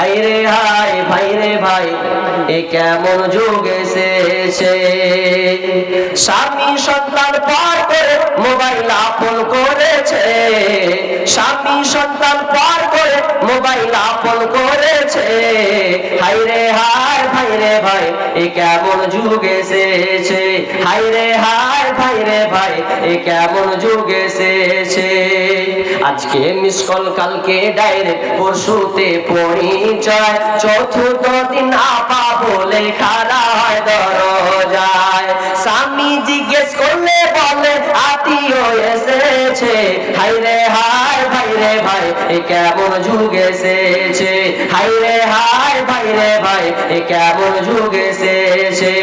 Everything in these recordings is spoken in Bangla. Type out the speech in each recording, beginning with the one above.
হাই রে হাই ভাই রে ভাই, এ কেমন যুগ এসেছে? স্বামী সন্তান পার করে মোবাইল আপন করেছে। স্বামী সন্তান পার করে মোবাইল আপন করেছে। হাই রে হাই ভাই রে ভাই, এ কেমন যুগ এসেছে? হাই রে হাই ভাই রে ভাই, এ কেমন যুগ এসেছে? আজকে মিস কল কালকে ডাইরেক্ট পরশুতে পরিচয়। চতুর্থ দিন আপা বলে খাড়া হয় দরজায়। স্বামী জিজ্ঞেস করলে বলে আত্মীয় এসেছে? হাই রে হাই ভাই, এ কেমন যুগ এসেছে? হাই রে হাই, ভাই রে ভাই, এ কেমন যুগ এসেছে?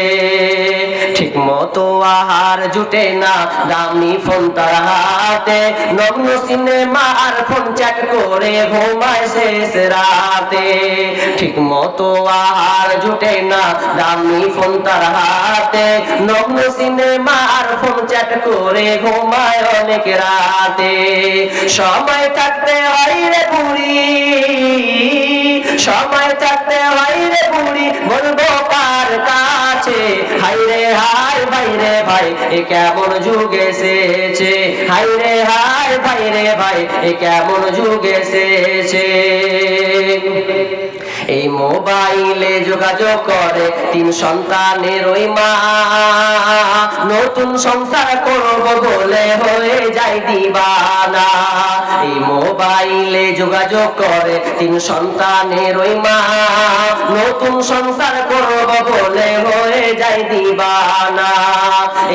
ঠিক মতো আহার জুটে না। দামি ফোন তার হাতে। নগ্ন সিনেমা আর ফোন চ্যাট করে ঘুমায় শেষ রাতে। ঠিক মতো আহার জুটে না। দামি ফোন তার হাতে। নগ্ন সিনেমা আর ফোন চ্যাট করে ঘুমায় অনেক রাতে। সময় থাকতে হয় রে বুড়ি। সময় থাকতে হয় রে বুড়ি। বলব কার কাছে হাই রে হাই ভাই রে, ভাই, এ কেমন যুগ এসেছে? হাই রে হাই ভাই রে, ভাই, এ কেমন যুগ এসেছে? এই মোবাইলে যোগাযোগ করে তিন সন্তানের ওই মা। নতুন সংসার করব বলে হয়ে যায় দিবানা। এই মোবাইলে যোগাযোগ করে তিন সন্তানের ওই মা। নতুন সংসার করব বলে হয়ে যায় দিবানা,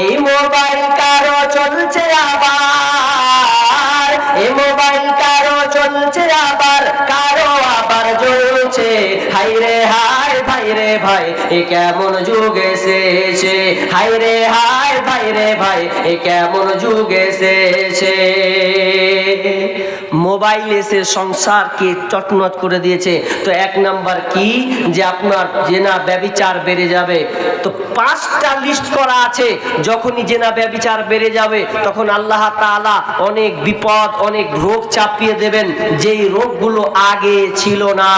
এই মোবাইল কারও চলছে আবার, এই মোবাইল কারও চলছে আবার, কারও আবার জ্বলছে। হাই রে হাই ভাই রে, ভাই, এ কেমন যুগ এসেছে? হাই রে হাই ভাই রে, ভাই, এ কেমন যুগ এসেছে? মোবাইল এসে সংসারকে চটনট করে দিয়েছে। তো এক নাম্বার কি? যে আপনার জেনা ব্যবিচার বেড়ে যাবে। তো পাঁচটা লিস্ট করা আছে। যখনই জেনা ব্যবিচার বেড়ে যাবে, তখন আল্লাহ তালা অনেক বিপদ, অনেক রোগ চাপিয়ে দেবেন। যেই রোগগুলো আগে ছিল না।